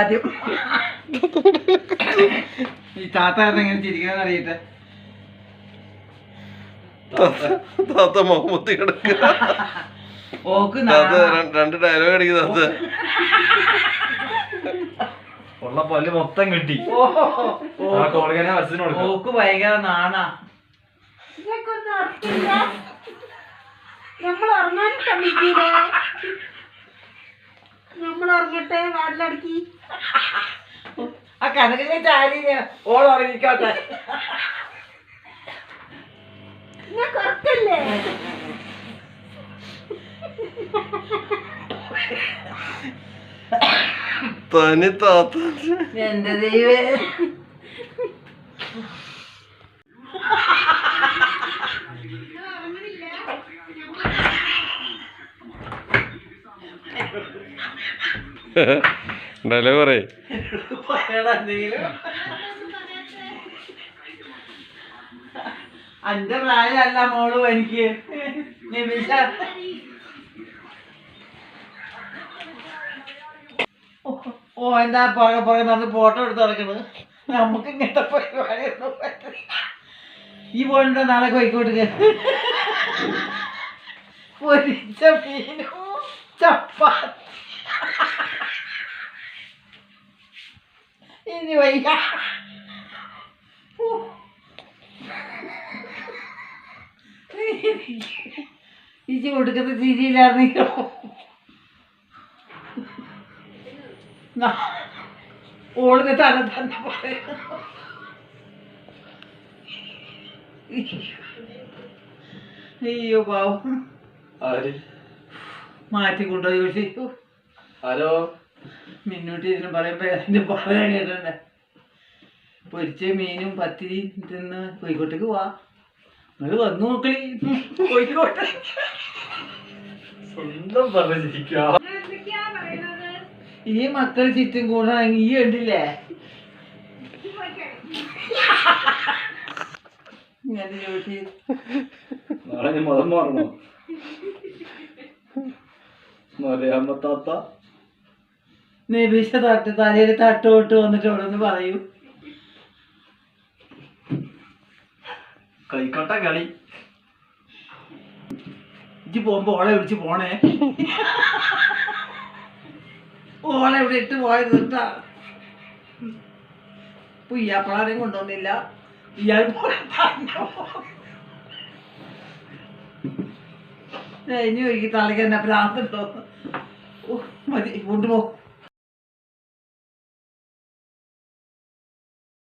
ആദ്യം ഈ താത്ത എങ്ങനെ ചിരിക്കാന്ന് അറിയട്ടെ. താത്ത മുഖമുത്തി കിടക്കുക രണ്ട് ഡയലോഗ് അടിക്കും താത്ത. ഉള്ള പല്ല് മൊത്തം കിട്ടി. ഓക്ക് ഭയങ്കര നാണാ. നമ്മൾ ഉറങ്ങാൻ സമ്മതിക്കൂലേ? നമ്മൾ ഉറങ്ങട്ടെ വാതിലടക്കി. ആ കനകിലെ ചാരിനെ ഓൾ ഉറങ്ങിക്കോട്ടെ. നിങ്ങൾക്ക് ഉറക്കല്ലേ? തനി താത്ത എന്റെ ദൈവേ. ഡയലോഗ് പറയേ. മോൾ എനിക്ക്. നിമിഷ. ഓ- എന്താ പുറകെ പുറകെ നടന്ന് ഫോട്ടോ എടുത്ത് നടക്കണത്? നമുക്ക് ഇങ്ങനത്തെ പരിപാടിയൊന്നും ഈ പോയിട്ടോ നാളെ കോഴിക്കോട്ട് പൊരിച്ച മീനും ചപ്പാത്തി. ഇനി വൈക. ചേച്ചി കൊടുക്കുന്ന ചിരിയിലായിരുന്നോ ഓളിന് തന്നെ തന്നെ പറയുന്നു അയ്യോ പാവം. മാറ്റി കൊണ്ടുപോയി ചോദിച്ചു ആരോ? മിന്നൂട്ടി ഇതിന് പറയുമ്പോ അതിന്റെ പറയാൻ കേട്ടിട്ടുണ്ട് പൊരിച്ച മീനും പത്തിരി തിന്ന് കോഴിക്കോട്ടേക്ക് പോവാ. നിങ്ങൾ വന്നു നോക്കളി കോഴിക്കോട്ടെ. സ്വന്തം പറഞ്ഞിരിക്കാ എന്തൊക്കെയാ പറയുന്നത്? ഈ മക്കൾ ചുറ്റും കൂടെ ഈ കണ്ടില്ലേ? ഇങ്ങനെ ചോദിച്ചു നാളെ ഞാൻ മതം മാറണോ? മറിയാമ്മ താത്ത. നിബീഷ തട്ട് തലയിൽ തട്ടോട്ട് വന്നിട്ട് ഇവിടെ നിന്ന് പറയൂ. കൈക്കോട്ട കളി. ഇജ്ജ് പോകുമ്പോ ഓളെ വിളിച്ച് പോണേ. ഓളെ ഇവിടെ ഇട്ട് പോയത് നിർത്താ ഇപ്പൊ ഇയാപ്പളാരെയും കൊണ്ടുവന്നില്ല. ഇയാൾ ഇനി ഒരിക്കലും തന്നെ ഭ്രാന്തുണ്ടോ ഓ മതി കൊണ്ടുപോ